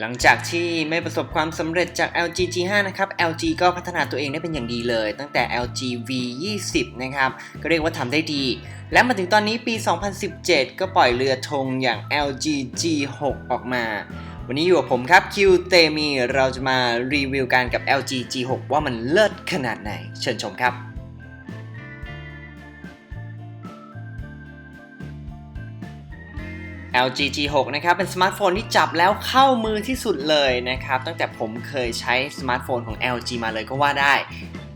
หลังจากที่ไม่ประสบความสำเร็จจาก LG G5 นะครับ LG ก็พัฒนาตัวเองได้เป็นอย่างดีเลย ตั้งแต่ LG V20 นะครับ ก็เรียกว่าทำได้ดี และมาถึงตอนนี้ปี 2017 ก็ปล่อยเรือธงอย่าง LG G6 ออกมา วันนี้อยู่กับผมครับคิวเตมีเราจะมารีวิวกันกับ LG G6 ว่ามันเลิศขนาดไหน เชิญชมครับ LG G6 นะครับ เป็นสมาร์ทโฟนที่จับแล้วเข้ามือที่สุดเลยนะครับ ตั้งแต่ผมเคยใช้สมาร์ทโฟนของ LG มาเลยก็ว่าได้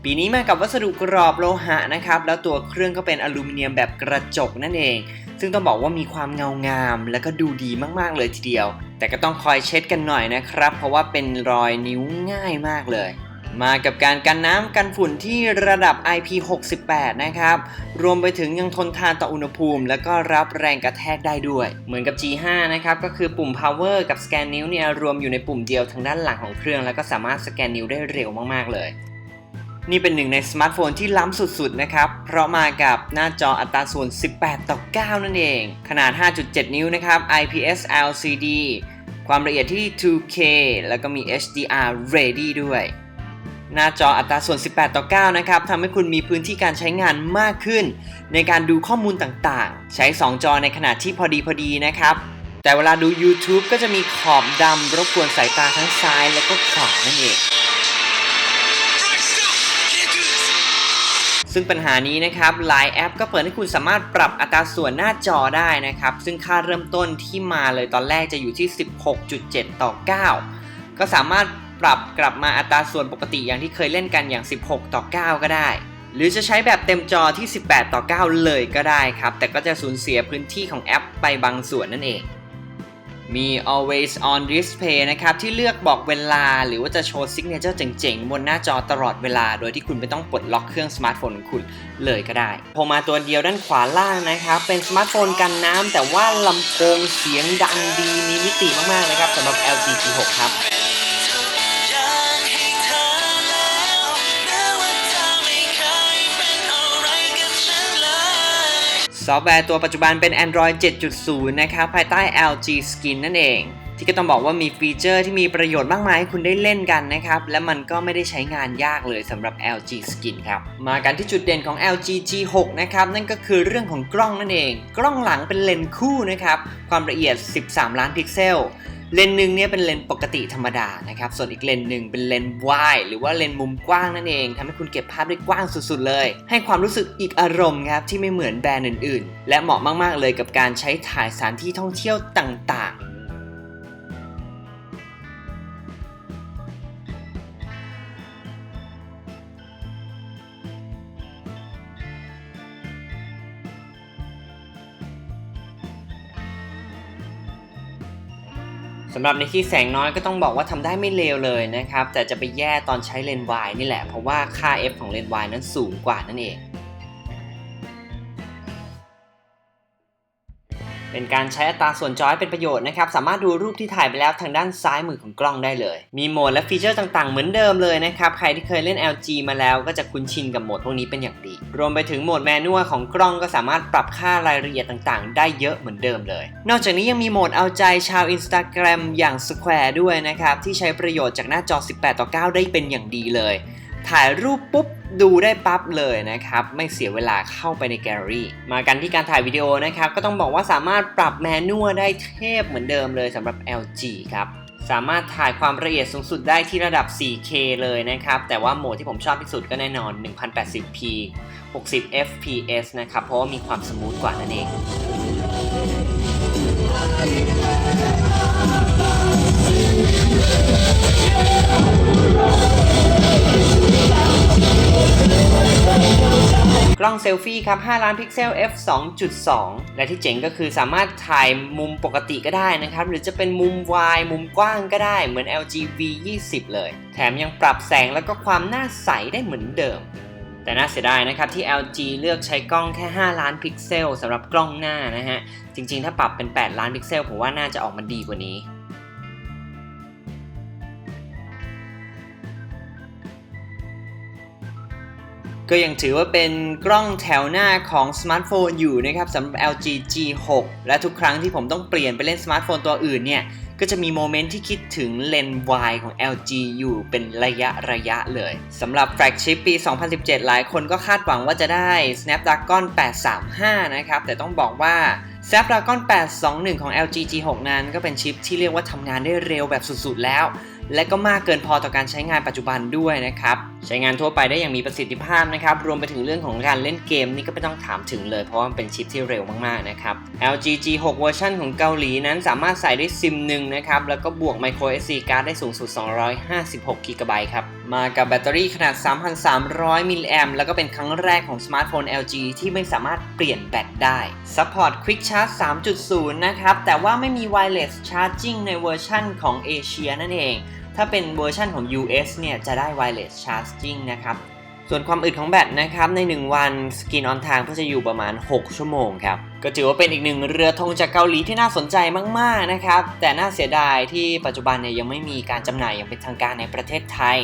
ปีนี้มากับวัสดุกรอบโลหะนะครับ แล้วตัวเครื่องก็เป็นอลูมิเนียมแบบกระจกนั่นเอง ซึ่งต้องบอกว่ามีความเงางาม และก็ดูดีมากๆเลยทีเดียว แต่ก็ต้องคอยเช็ดกันหน่อยนะครับ เพราะว่าเป็นรอยนิ้วง่ายมากเลย มากับการกันน้ำกันฝุ่นที่ระดับ IP68 นะครับ รวมไปถึงยังทนทานต่ออุณหภูมิ และก็รับแรงกระแทกได้ด้วย เหมือนกับ G5 นะครับ ก็คือปุ่ม power กับสแกนนิ้วเนี่ยรวมอยู่ในปุ่มเดียวทางด้านหลังของเครื่อง แล้วก็สามารถสแกนนิ้วได้เร็วมากๆเลยนี่เป็นหนึ่งในสมาร์ทโฟนที่ล้ำสุดๆ นะครับ เพราะมากับหน้าจออัตราส่วน 18 ต่อ 9 นั่นเอง ขนาด 5.7 นิ้วนะครับ IPS LCD ความละเอียดที่ 2K แล้วก็มี HDR ready ด้วย หน้าจออัตราส่วน 18 ต่อ 9 นะครับทำให้คุณมีพื้นที่การใช้งานมากขึ้น ในการดูข้อมูลต่างๆ ใช้ 2 จอในขนาดที่พอดีพอดีนะครับ แต่เวลาดู YouTube ก็จะมีขอบดำรบกวนสายตาทั้งซ้ายและก็ขวานั่นเอง ซึ่งปัญหานี้นะครับหลายแอปก็เปิดให้คุณสามารถปรับอัตราส่วนหน้าจอได้นะครับ ซึ่งค่าเริ่มต้นที่มาเลยตอนแรกจะอยู่ที่ 16.7 ต่อ 9 ก็สามารถ ปรับกลับมาอัตราส่วนปกติอย่างที่เคยเล่นกันอย่าง 16 ต่อ 9 ก็ได้ หรือจะใช้แบบเต็มจอที่ 18 ต่อ 9 เลยก็ได้ครับ แต่ก็จะสูญเสียพื้นที่ของแอปไปบางส่วนนั่นเอง มี always on display นะครับ ที่เลือกบอกเวลาหรือว่าจะโชว์ signature เจ๋งๆ บนหน้าจอตลอดเวลา โดยที่คุณไม่ต้องปลดล็อกเครื่องสมาร์ทโฟนของคุณเลยก็ได้โผล่มาตัวเดียวด้านขวาล่างนะครับ เป็นสมาร์ทโฟนกันน้ำแต่ว่าลำโพงเสียงดังดีมีมิติมากๆนะครับสำหรับ LG G6 ครับ ซอฟต์แวร์ตัวปัจจุบันเป็น Android 7.0 นะครับ ภายใต้ LG Skin นั่นเอง ที่ก็ต้องบอกว่ามีฟีเจอร์ที่มีประโยชน์มากมายให้คุณได้เล่นกันนะครับ และมันก็ไม่ได้ใช้งานยากเลยสำหรับ LG Skin ครับ มากันที่จุดเด่นของ LG G6 นะครับ นั่นก็คือเรื่องของกล้องนั่นเอง กล้องหลังเป็นเลนส์คู่นะครับ ความละเอียด 13 ล้านพิกเซล เลนส์หนึ่งเนี่ยเป็นเลนส์ปกติธรรมดานะครับ ส่วนอีกเลนส์หนึ่งเป็นเลนส์วายหรือว่าเลนส์มุมกว้างนั่นเองทำให้คุณเก็บภาพได้กว้างสุดๆเลย ให้ความรู้สึกอีกอารมณ์ครับที่ไม่เหมือนแบรนด์อื่นๆ และเหมาะมากๆเลยกับการใช้ถ่ายสถานที่ท่องเที่ยวต่าง สำหรับในที่แสงน้อยก็ต้องบอกว่าทำได้ไม่เลวเลยนะครับ แต่จะไปแย่ตอนใช้เลนส์วายนี่แหละ เพราะว่าค่า f ของเลนส์วายนั้นสูงกว่านั่นเอง เป็นการใช้อัตราส่วนจอให้เป็นประโยชน์นะครับ สามารถดูรูปที่ถ่ายไปแล้วทางด้านซ้ายมือของกล้องได้เลย มีโหมดและฟีเจอร์ต่าง ๆ เหมือนเดิมเลยนะครับ ใครที่เคยเล่น LG มาแล้วก็จะคุ้นชินกับโหมดพวกนี้เป็นอย่างดี รวมไปถึงโหมดแมนนวลของกล้องก็สามารถปรับค่ารายละเอียดต่างๆ ได้เยอะเหมือนเดิมเลย นอกจากนี้ยังมีโหมดเอาใจชาว Instagram อย่าง Square ด้วยนะครับที่ใช้ประโยชน์จากหน้าจอ 18 ต่อ 9 ได้เป็นอย่างดีเลย ถ่ายรูปปุ๊บ ดูได้ปั๊บเลยนะครับ ไม่เสียเวลาเข้าไปในแกลเลอรี่ มากันที่การถ่ายวิดีโอนะครับ ก็ต้องบอกว่าสามารถปรับแมนนวลได้เทพเหมือนเดิมเลยสำหรับ LG ครับสามารถถ่ายความละเอียดสูงสุดได้ที่ระดับ 4K เลยนะครับ แต่ว่าโหมดที่ผมชอบที่สุดก็แน่นอน 1080p 60 fps นะครับ เพราะว่ามีความสมูทกว่านั่นเอง กล้องเซลฟี่ครับ 5 ล้านพิกเซล f 2.2 และที่เจ๋งก็คือสามารถถ่ายมุมปกติก็ได้นะครับ หรือจะเป็นมุมวายมุมกว้างก็ได้เหมือน LG V20 เลย แถมยังปรับแสงแล้วก็ความน่าใสได้เหมือนเดิม แต่น่าเสียดายนะครับที่ LG เลือกใช้กล้องแค่ 5 ล้านพิกเซลสำหรับกล้องหน้านะฮะ จริงๆ ถ้าปรับเป็น 8 ล้านพิกเซลผมว่าน่าจะออกมาดีกว่านี้ ก็ยังถือว่าเป็นกล้องแถวหน้าของสมาร์ทโฟนอยู่นะครับสำหรับ LG G6 และทุกครั้งที่ผมต้องเปลี่ยนไปเล่นสมาร์ทโฟนตัวอื่นเนี่ยก็จะมีโมเมนต์ที่คิดถึงเลนส์วายของ LG อยู่เป็นระยะระยะเลยสำหรับแฟลกชิปปี 2017 หลายคนก็คาดหวังว่าจะได้ Snapdragon 835 นะครับ แต่ต้องบอกว่า Snapdragon 821 ของ LG G6 นั้นก็เป็นชิปที่เรียกว่าทำงานได้เร็วแบบสุดๆแล้ว และก็มากเกินพอต่อการใช้งานปัจจุบันด้วยนะครับ ใช้งานทั่วไปได้อย่างมีประสิทธิภาพนะครับ รวมไปถึงเรื่องของการเล่นเกมนี่ก็ไม่ต้องถามถึงเลย เพราะว่ามันเป็นชิปที่เร็วมากๆนะครับ LG G6 เวอร์ชันของเกาหลีนั้นสามารถใส่ได้ซิมหนึ่งนะครับ แล้วก็บวก micro SD card ได้สูงสุด 256 GB ครับ มากับแบตเตอรี่ขนาด 3,300 มิลลิแอมแล้วก็เป็นครั้งแรกของสมาร์ทโฟน LG ที่ไม่สามารถเปลี่ยนแบตได้ Support Quick Charge 3.0 นะครับ แต่ว่าไม่มี Wireless Charging ในเวอร์ชันของเอเชียนั่นเอง ถ้าเป็นเวอร์ชันของ US เนี่ยจะได้ wireless charging นะครับ ส่วนความอึดของแบตนะครับใน 1 วันสกินออนทางก็จะอยู่ประมาณ 6 ชั่วโมงครับ ก็ถือว่าเป็นอีกหนึ่งเรือธงจากเกาหลีที่น่าสนใจมากๆนะครับ แต่น่าเสียดายที่ปัจจุบันเนี่ยยังไม่มีการจำหน่ายอย่างเป็นทางการในประเทศไทย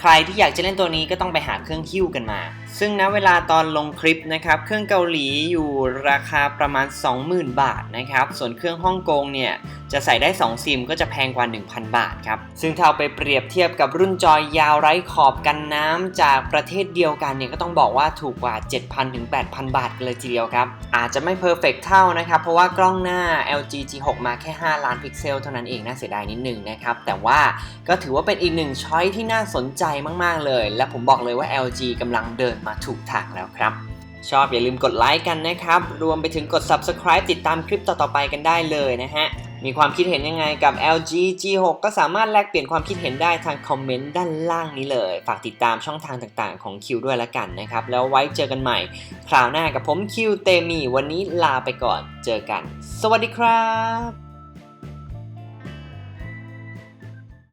ใครที่อยากจะเล่นตัวนี้ก็ต้องไปหาเครื่องคิ้วกันมา ซึ่งณเวลาตอนลงคลิปนะครับ เครื่องเกาหลีอยู่ราคาประมาณ 20,000 บาทนะครับ ส่วนเครื่องฮ่องกงเนี่ย จะใส่ได้ 2 ซิมก็จะแพงกว่า 1,000 บาทครับ ซึ่งถ้าเอาไปเปรียบเทียบกับรุ่นจอยยาวไร้ขอบกันน้ำจากประเทศเดียวกันเนี่ยก็ต้องบอกว่าถูกกว่า 7,000ถึง8,000 บาทกันเลยทีเดียวครับ อาจจะไม่เพอร์เฟกเท่านะครับ เพราะว่ากล้องหน้า LG G6 มาแค่ 5 ล้านพิกเซลเท่านั้นเองน่าเสียดายนิดนึงนะครับ แต่ว่าก็ถือว่าเป็นอีกหนึ่งช้อยที่น่าสนใจมาก ๆ เลย และผมบอกเลยว่า LG กำลังเดินมาถูกทางแล้วครับชอบอย่าลืมกดไลค์กันนะครับ รวมไปถึงกด Subscribe ติดตามคลิปต่อๆไปกันได้เลยนะฮะ มีความคิดเห็นยังไงกับ LG G6 ก็สามารถแลกเปลี่ยนความคิดเห็นได้ทางคอมเมนต์ด้านล่างนี้เลย ฝากติดตามช่องทางต่างๆ ของคิวด้วยละกันนะครับ แล้วไว้เจอกันใหม่ คราวหน้ากับผมคิวเตมี วันนี้ลาไปก่อน เจอกัน สวัสดีครับ